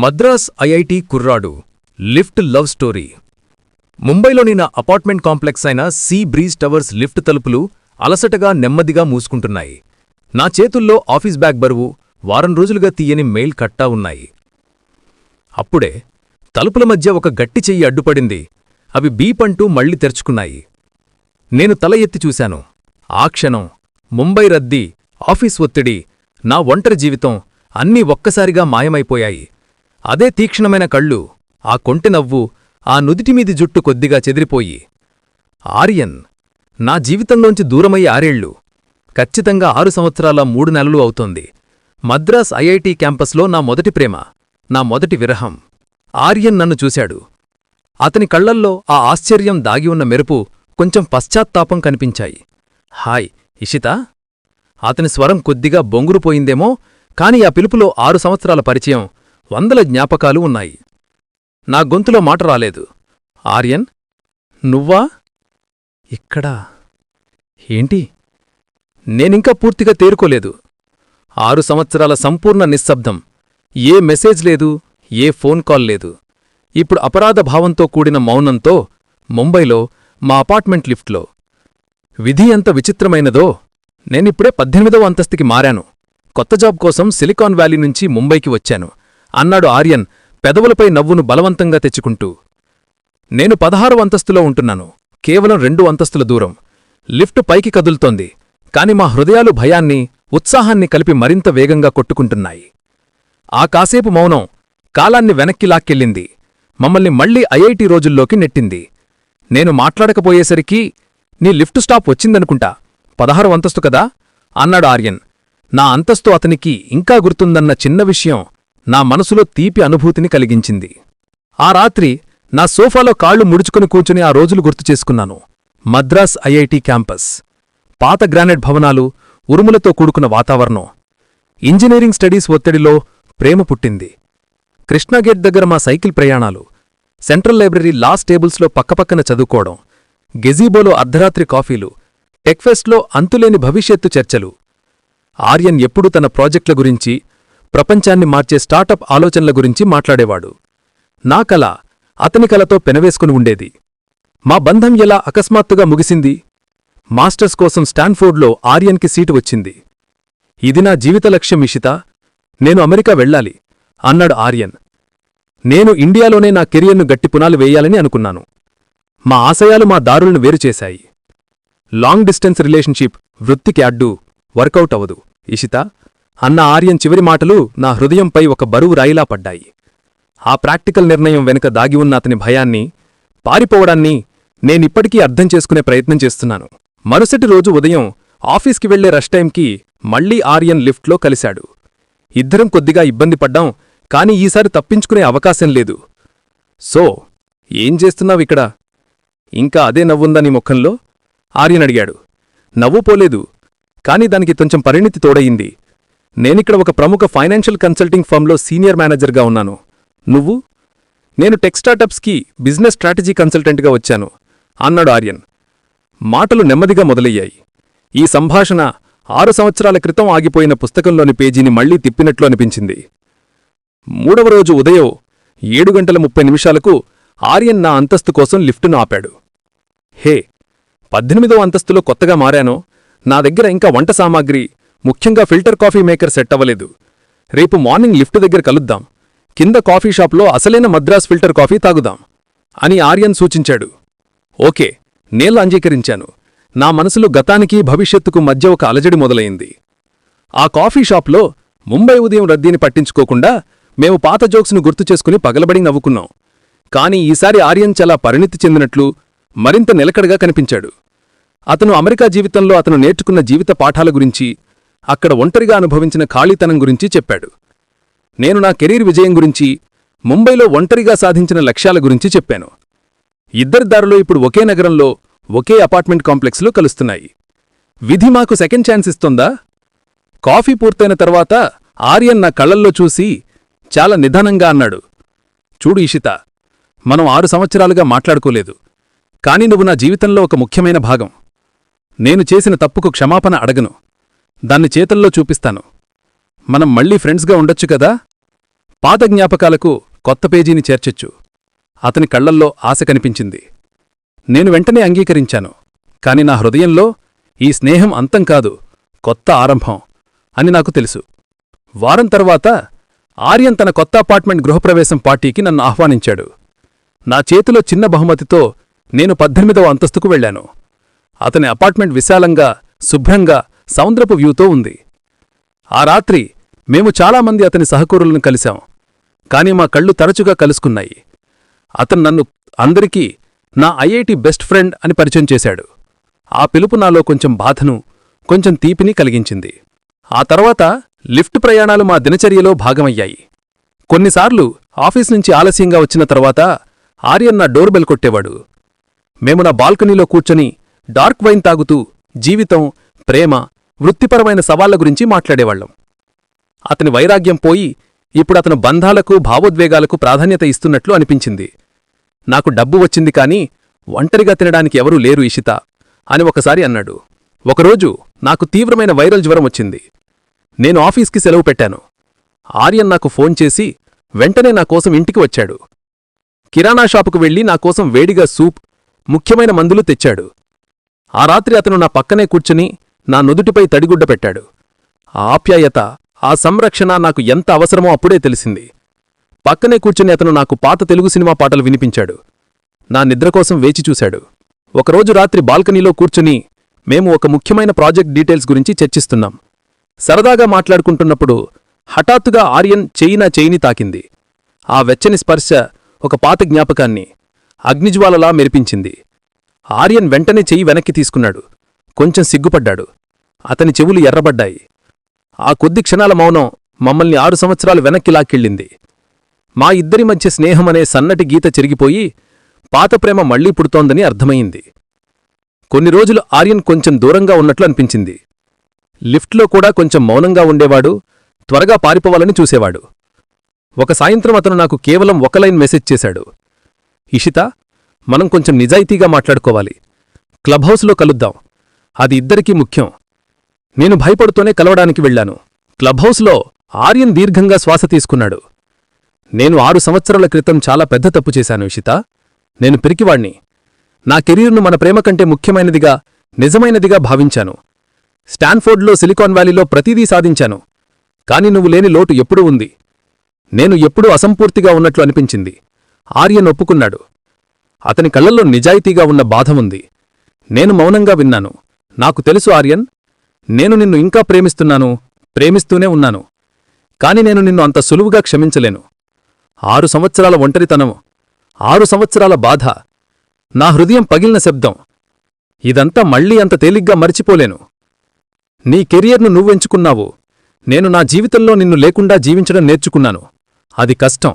Madras IIT కుర్రాడు lift love story. ముంబైలోని నా అపార్ట్మెంట్ కాంప్లెక్స్ అయిన సీ బ్రీజ్ టవర్స్ లిఫ్ట్ తలుపులు అలసటగా నెమ్మదిగా మూసుకుంటున్నాయి. నా చేతుల్లో ఆఫీస్ బ్యాగ్ బరువు వారం రోజులుగా తీయని మెయిల్ కట్టా ఉన్నాయి. అప్పుడే తలుపుల మధ్య ఒక గట్టి చెయ్యి అడ్డుపడింది. అవి బీపంటూ మళ్ళీ తెరుచుకున్నాయి. నేను తల ఎత్తి చూశాను. ఆ క్షణం ముంబై రద్దీ ఆఫీస్ ఒత్తిడి నా ఒంటరి జీవితం అన్నీ ఒక్కసారిగా మాయమైపోయాయి. అదే తీక్షణమైన కళ్ళు ఆ కొంటె నవ్వు ఆ నుదిటిమీది జుట్టు కొద్దిగా చెదిరిపోయి ఆర్యన్ నా జీవితంలోంచి దూరమయ్యే ఆరేళ్ళు ఖచ్చితంగా ఆరు సంవత్సరాల మూడు నెలలు అవుతోంది. మద్రాస్ ఐఐటి క్యాంపస్లో నా మొదటి ప్రేమ నా మొదటి విరహం. ఆర్యన్ నన్ను చూశాడు. అతని కళ్ళల్లో ఆ ఆశ్చర్యం దాగి ఉన్న మెరుపు కొంచెం పశ్చాత్తాపం కనిపించాయి. హాయ్ ఇషితా. అతని స్వరం కొద్దిగా బొంగురుపోయిందేమో కాని ఆ పిలుపులో ఆరు సంవత్సరాల పరిచయం వందల జ్ఞాపకాలు ఉన్నాయి. నా గొంతులో మాట రాలేదు. ఆర్యన్ నువ్వా? ఇక్కడా. ఏంటి? నేనింకా పూర్తిగా తేరుకోలేదు. ఆరు సంవత్సరాల సంపూర్ణ నిశ్శబ్దం. ఏ మెసేజ్ లేదు ఏ ఫోన్ కాల్ లేదు. ఇప్పుడు అపరాధ భావంతో కూడిన మౌనంతో ముంబైలో మా అపార్ట్మెంట్ లిఫ్ట్లో. విధి ఎంత విచిత్రమైనదో నేనిప్పుడే పద్దెనిమిదవ అంతస్తుకి మారాను. కొత్త జాబ్ కోసం సిలికాన్ వ్యాలీ నుంచి ముంబైకి వచ్చాను. అన్నాడు ఆర్యన్ పెదవులపై నవ్వును బలవంతంగా తెచ్చుకుంటూ. నేను పదహారు అంతస్తులో ఉంటున్నాను. కేవలం రెండు అంతస్తుల దూరం. లిఫ్ట్ పైకి కదులుతోంది. కాని మా హృదయాలు భయాన్ని ఉత్సాహాన్ని కలిపి మరింత వేగంగా కొట్టుకుంటున్నాయి. ఆ కాసేపు మౌనం కాలాన్ని వెనక్కి లాక్కెళ్ళింది. మమ్మల్ని మళ్ళీ ఐఐటి రోజుల్లోకి నెట్టింది. నేను మాట్లాడకపోయేసరికి నీ లిఫ్ట్ స్టాప్ వచ్చిందనుకుంటా. పదహారు అంతస్తు కదా? అన్నాడు ఆర్యన్. నా అంతస్తు అతనికి ఇంకా గుర్తుందన్న చిన్న విషయం నా మనసులో తీపి అనుభూతిని కలిగించింది. ఆ రాత్రి నా సోఫాలో కాళ్ళు ముడుచుకుని కూర్చుని ఆ రోజులు గుర్తు చేసుకున్నాను. Madras IIT campus. పాత గ్రానైట్ భవనాలు ఉరుములతో కూడుకున్న వాతావరణం. ఇంజనీరింగ్ స్టడీస్ ఒత్తిడిలో ప్రేమ పుట్టింది. కృష్ణాగేట్ దగ్గర మా సైకిల్ ప్రయాణాలు. సెంట్రల్ లైబ్రరీ లాస్ట్ టేబుల్స్లో పక్కపక్కన చదువుకోవడం. గెజీబోలో అర్ధరాత్రి కాఫీలు. టెక్ఫెస్ట్లో అంతులేని భవిష్యత్తు చర్చలు. ఆర్యన్ ఎప్పుడూ తన ప్రాజెక్టుల గురించి ప్రపంచాన్ని మార్చే స్టార్టప్ ఆలోచనల గురించి మాట్లాడేవాడు. నా కల అతని కలతో పెనవేసుకుని ఉండేది. మా బంధం ఎలా అకస్మాత్తుగా ముగిసింది? మాస్టర్స్ కోసం స్టాన్ఫోర్డ్లో ఆర్యన్కి సీటు వచ్చింది. ఇది నా జీవిత లక్ష్యం ఇషిత. నేను అమెరికా వెళ్ళాలి అన్నాడు ఆర్యన్. నేను ఇండియాలోనే నా కెరియర్ను గట్టి పునాలు వేయాలని అనుకున్నాను. మా ఆశయాలు మా దారులను వేరుచేశాయి లాంగ్ డిస్టెన్స్ రిలేషన్షిప్ వృత్తికి అడ్డు వర్కౌట్ అవదు ఇషితా. అన్న ఆర్యన్ చివరి మాటలు నా హృదయంపై ఒక బరువు రాయిలా పడ్డాయి. ఆ ప్రాక్టికల్ నిర్ణయం వెనుక దాగి ఉన్న అతని భయాన్ని పారిపోవడాన్ని నేనిప్పటికీ అర్థం చేసుకునే ప్రయత్నం చేస్తున్నాను. మరుసటి రోజు ఉదయం ఆఫీస్కి వెళ్ళే రష్ టైంకి మళ్ళీ ఆర్యన్ లిఫ్ట్లో కలిశాడు. ఇద్దరం కొద్దిగా ఇబ్బంది పడ్డాం కాని ఈసారి తప్పించుకునే అవకాశం లేదు. సో ఏం చేస్తున్నావిక్కడ ఇంకా అదే నవ్వుందా నీ ముఖంలో? ఆర్యన్ అడిగాడు. నవ్వు పోలేదు కాని దానికి కొంచెం పరిణితి తోడయింది. నేనిక్కడ ఒక ప్రముఖ ఫైనాన్షియల్ కన్సల్టింగ్ ఫర్మ్లో సీనియర్ మేనేజర్గా ఉన్నాను. నువ్వు? నేను టెక్ స్టార్టప్స్కి బిజినెస్ స్ట్రాటజీ కన్సల్టెంట్గా వచ్చాను అన్నాడు ఆర్యన్. మాటలు నెమ్మదిగా మొదలయ్యాయి. ఈ సంభాషణ ఆరు సంవత్సరాల క్రితం ఆగిపోయిన పుస్తకంలోని పేజీని మళ్ళీ తిప్పినట్లు అనిపించింది. మూడవ రోజు ఉదయం ఏడు గంటల ముప్పై నిమిషాలకు ఆర్యన్ నా అంతస్తు కోసం లిఫ్టును ఆపాడు. హే పద్దెనిమిదవ అంతస్తులో కొత్తగా మారానో? నా దగ్గర ఇంకా వంట సామాగ్రి ముఖ్యంగా ఫిల్టర్ కాఫీ మేకర్ సెట్ అవ్వలేదు. రేపు మార్నింగ్ లిఫ్ట్ దగ్గర కలుద్దాం. కింద కాఫీ షాప్లో అసలైన మద్రాస్ ఫిల్టర్ కాఫీ తాగుదాం అని ఆర్యన్ సూచించాడు. ఓకే నేల అంగీకరించాను. నా మనసులో గతానికి భవిష్యత్తుకు మధ్య ఒక అలజడి మొదలైంది. ఆ కాఫీ షాప్లో ముంబై ఉదయం రద్దీని పట్టించుకోకుండా మేము పాత జోక్స్ను గుర్తు చేసుకుని పగలబడి నవ్వుకున్నాం. కాని ఈసారి ఆర్యన్ చాలా పరిణితి చెందినట్లు మరింత నిలకడగా కనిపించాడు. అతను అమెరికా జీవితంలో అతను నేర్చుకున్న జీవిత పాఠాల గురించి అక్కడ ఒంటరిగా అనుభవించిన ఖాళీతనం గురించి చెప్పాడు. నేను నా కెరీర్ విజయం గురించి ముంబైలో ఒంటరిగా సాధించిన లక్ష్యాల గురించి చెప్పాను. ఇద్దరి దారులో ఇప్పుడు ఒకే నగరంలో ఒకే అపార్ట్మెంట్ కాంప్లెక్స్లో కలుస్తున్నాయి. విధి మాకు సెకండ్ ఛాన్స్ ఇస్తుందా? కాఫీ పూర్తయిన తర్వాత ఆర్యన్ నా కళ్ళల్లో చూసి చాలా నిదానంగా అన్నాడు. చూడు ఇషిత మనం ఆరు సంవత్సరాలుగా మాట్లాడుకోలేదు కాని నువ్వు నా జీవితంలో ఒక ముఖ్యమైన భాగం. నేను చేసిన తప్పుకు క్షమాపణ అడగను. దాన్ని చేతల్లో చూపిస్తాను. మనం మళ్ళీ ఫ్రెండ్స్గా ఉండొచ్చు కదా? పాత జ్ఞాపకాలకు కొత్త పేజీని చేర్చొచ్చు. అతని కళ్ళల్లో ఆశ కనిపించింది. నేను వెంటనే అంగీకరించాను. కాని నా హృదయంలో ఈ స్నేహం అంతం కాదు కొత్త ఆరంభం అని నాకు తెలుసు. వారం తర్వాత ఆర్యన్ తన కొత్త అపార్ట్మెంట్ గృహప్రవేశం పార్టీకి నన్ను ఆహ్వానించాడు. నా చేతిలో చిన్న బహుమతితో నేను పద్దెనిమిదవ అంతస్తుకు వెళ్ళాను. అతని అపార్ట్మెంట్ విశాలంగా శుభ్రంగా సముద్రపు వ్యూతో ఉంది. ఆ రాత్రి మేము చాలామంది అతని సహకూరులను కలిశాం. కాని మా కళ్ళు తరచుగా కలుసుకున్నాయి. అతను నన్ను అందరికీ నా ఐఐటి బెస్ట్ ఫ్రెండ్ అని పరిచయం చేశాడు. ఆ పిలుపు నాలో కొంచెం బాధను కొంచెం తీపిని కలిగించింది. ఆ తర్వాత లిఫ్ట్ ప్రయాణాలు మా దినచర్యలో భాగమయ్యాయి. కొన్నిసార్లు ఆఫీస్ నుంచి ఆలస్యంగా వచ్చిన తర్వాత ఆర్యన్ నా డోర్ బెల్ కొట్టేవాడు. మేము నా బాల్కనీలో కూర్చొని డార్క్ వైన్ తాగుతూ జీవితం ప్రేమ వృత్తిపరమైన సవాళ్ళ గురించి మాట్లాడేవాళ్ళం అతని వైరాగ్యం పోయి ఇప్పుడు అతను బంధాలకు భావోద్వేగాలకు ప్రాధాన్యత ఇస్తున్నట్లు అనిపించింది. నాకు డబ్బు వచ్చింది కాని ఒంటరిగా తినడానికి ఎవరూ లేరు ఇషిత అని ఒకసారి అన్నాడు. ఒకరోజు నాకు తీవ్రమైన వైరల్ జ్వరం వచ్చింది. నేను ఆఫీస్కి సెలవు పెట్టాను. ఆర్యన్ నాకు ఫోన్ చేసి వెంటనే నా కోసం ఇంటికి వచ్చాడు. కిరాణా షాపుకు వెళ్ళి నా కోసం వేడిగా సూప్ ముఖ్యమైన మందులు తెచ్చాడు. ఆ రాత్రి అతను నా పక్కనే కూర్చుని నా నుదుటిపై తడిగుడ్డ పెట్టాడు. ఆ ఆప్యాయత ఆ సంరక్షణ నాకు ఎంత అవసరమో అప్పుడే తెలిసింది. పక్కనే కూర్చుని అతను నాకు పాత తెలుగు సినిమా పాటలు వినిపించాడు. నా నిద్రకోసం వేచి చూశాడు. ఒకరోజు రాత్రి బాల్కనీలో కూర్చుని మేము ఒక ముఖ్యమైన ప్రాజెక్ట్ డీటెయిల్స్ గురించి చర్చిస్తున్నాం. సరదాగా మాట్లాడుకుంటున్నప్పుడు హఠాత్తుగా ఆర్యన్ చెయ్యి నా చెయ్యిని తాకింది. ఆ వెచ్చని స్పర్శ ఒక పాత జ్ఞాపకాన్ని అగ్నిజ్వాలలా మెరిపించింది. ఆర్యన్ వెంటనే చెయ్యి వెనక్కి తీసుకున్నాడు. కొంచెం సిగ్గుపడ్డాడు. అతని చెవులు ఎర్రబడ్డాయి. ఆ కొద్ది క్షణాల మౌనం మమ్మల్ని ఆరు సంవత్సరాలు వెనక్కి లాక్కెళ్ళింది. మా ఇద్దరి మధ్య స్నేహమనే సన్నటి గీత చెరిగిపోయి పాత ప్రేమ మళ్ళీ పుడుతోందని అర్థమయింది కొన్ని రోజులు ఆర్యన్ కొంచెం దూరంగా ఉన్నట్లు అనిపించింది. లిఫ్ట్లో కూడా కొంచెం మౌనంగా ఉండేవాడు త్వరగా పారిపోవాలని చూసేవాడు. ఒక సాయంత్రం అతను నాకు కేవలం ఒక లైన్ మెసేజ్ చేశాడు. ఇషిత మనం కొంచెం నిజాయితీగా మాట్లాడుకోవాలి. క్లబ్ హౌస్లో కలుద్దాం. అది ఇద్దరికీ ముఖ్యం. నేను భయపడుతూనే కలవడానికి వెళ్ళాను. క్లబ్ హౌస్లో ఆర్యన్ దీర్ఘంగా శ్వాస తీసుకున్నాడు. నేను ఆరు సంవత్సరాల క్రితం చాలా పెద్ద తప్పు చేశాను ఇషిత. నేను పిరికివాణ్ణి. నా కెరీర్ను మన ప్రేమ కంటే ముఖ్యమైనదిగా నిజమైనదిగా భావించాను. స్టాన్ఫోర్డ్లో సిలికాన్ వ్యాలీలో ప్రతిదీ సాధించాను. కాని నువ్వు లేని లోటు ఎప్పుడూ ఉంది. నేను ఎప్పుడూ అసంపూర్తిగా ఉన్నట్లు అనిపించింది. ఆర్యన్ ఒప్పుకున్నాడు. అతని కళ్ళల్లో నిజాయితీగా ఉన్న బాధ ఉంది. నేను మౌనంగా విన్నాను. నాకు తెలుసు ఆర్యన్. నేను నిన్ను ఇంకా ప్రేమిస్తున్నాను ప్రేమిస్తూనే ఉన్నాను. కాని నేను నిన్ను అంత సులువుగా క్షమించలేను. ఆరు సంవత్సరాల ఒంటరితనం ఆరు సంవత్సరాల బాధ నా హృదయం పగిలిన శబ్దం. ఇదంతా మళ్ళీ అంత తేలిగ్గా మరిచిపోలేను. నీ కెరియర్ను నువ్వెంచుకున్నావు నేను నా జీవితంలో నిన్ను లేకుండా జీవించడం నేర్చుకున్నాను. అది కష్టం.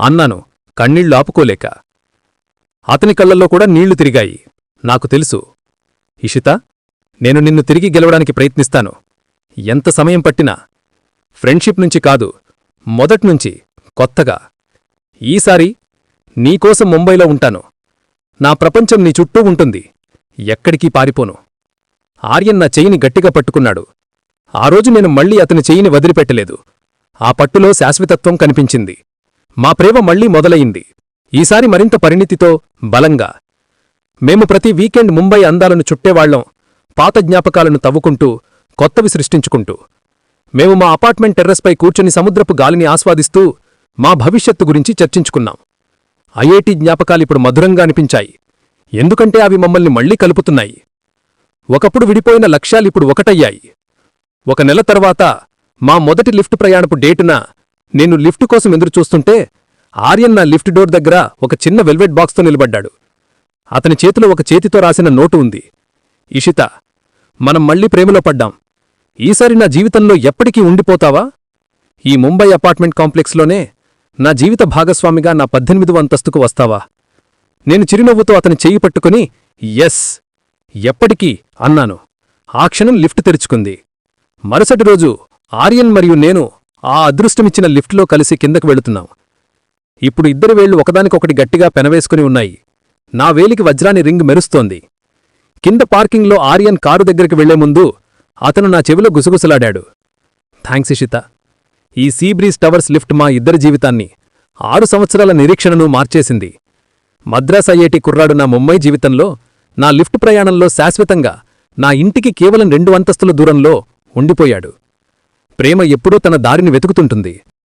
అన్నాను కన్నీళ్ళు ఆపుకోలేక. అతని కళ్ళల్లో కూడా నీళ్ళు తిరిగాయి. నాకు తెలుసు. ఇషిత? నేను నిన్ను తిరిగి గెలవడానికి ప్రయత్నిస్తాను. ఎంత సమయం పట్టినా ఫ్రెండ్షిప్ నుంచి కాదు మొదట్నుంచి కొత్తగా. ఈసారి నీకోసం ముంబైలో ఉంటాను. నా ప్రపంచం నీ చుట్టూ ఉంటుంది. ఎక్కడికీ పారిపోను. ఆర్యన్ నా చెయ్యిని గట్టిగా పట్టుకున్నాడు. ఆ రోజు నేను మళ్ళీ అతని చెయ్యిని వదిలిపెట్టలేదు. ఆ పట్టులో శాశ్వతత్వం కనిపించింది. మా ప్రేమ మళ్ళీ మొదలయింది ఈసారి మరింత పరిణితితో బలంగా. మేము ప్రతి వీకెండ్ ముంబై అందాలను చుట్టేవాళ్ళం పాత జ్ఞాపకాలను తవ్వుకుంటూ కొత్తవి సృష్టించుకుంటూ. మేము మా అపార్ట్మెంట్ టెర్రస్పై కూర్చుని సముద్రపు గాలిని ఆస్వాదిస్తూ మా భవిష్యత్తు గురించి చర్చించుకున్నాం. ఐఐటి జ్ఞాపకాలిప్పుడు మధురంగా అనిపించాయి. ఎందుకంటే అవి మమ్మల్ని మళ్ళీ కలుపుతున్నాయి. ఒకప్పుడు విడిపోయిన లక్ష్యాలిప్పుడు ఒకటయ్యాయి. ఒక నెల తర్వాత మా మొదటి లిఫ్ట్ ప్రయాణపు డేటున నేను లిఫ్ట్ కోసం ఎదురుచూస్తుంటే ఆర్యన్ నా లిఫ్ట్ డోర్ దగ్గర ఒక చిన్న వెల్వెట్ బాక్స్తో నిలబడ్డాడు. అతని చేతిలో ఒక చేతితో రాసిన నోటు ఉంది. ఇషిత మనం మళ్ళీ ప్రేమలో పడ్డాం. ఈసారి నా జీవితంలో ఎప్పటికీ ఉండిపోతావా? ఈ ముంబై అపార్ట్మెంట్ కాంప్లెక్స్లోనే నా జీవిత భాగస్వామిగా నా పద్దెనిమిదవ అంతస్తుకు వస్తావా? నేను చిరునవ్వుతో అతని చెయ్యి పట్టుకుని ఎస్ ఎప్పటికీ అన్నాను. ఆ క్షణం లిఫ్ట్ తెరుచుకుంది. మరుసటి రోజు ఆర్యన్ మరియు నేను ఆ అదృష్టమిచ్చిన లిఫ్ట్లో కలిసి కిందకు వెళుతున్నాం. ఇప్పుడు ఇద్దరి వేళ్ళు ఒకదానికొకటి గట్టిగా పెనవేసుకుని ఉన్నాయి. నా వేలికి వజ్రాని రింగ్ మెరుస్తోంది. కింద పార్కింగ్లో ఆర్యన్ కారు దగ్గరికి వెళ్ళే ముందు అతను నా చెవిలో గుసగుసలాడాడు. థ్యాంక్స్ ఇషిత. ఈ సీబ్రీజ్ టవర్స్ లిఫ్ట్ మా ఇద్దరి జీవితాన్ని ఆరు సంవత్సరాల నిరీక్షణను మార్చేసింది. మద్రాస్ ఐఐటి కుర్రాడు నా ముంబై జీవితంలో నా లిఫ్ట్ ప్రయాణంలో శాశ్వతంగా నా ఇంటికి కేవలం రెండు అంతస్తుల దూరంలో ఉండిపోయాడు. ప్రేమ ఎప్పుడూ తన దారిని వెతుకుతుంటుంది.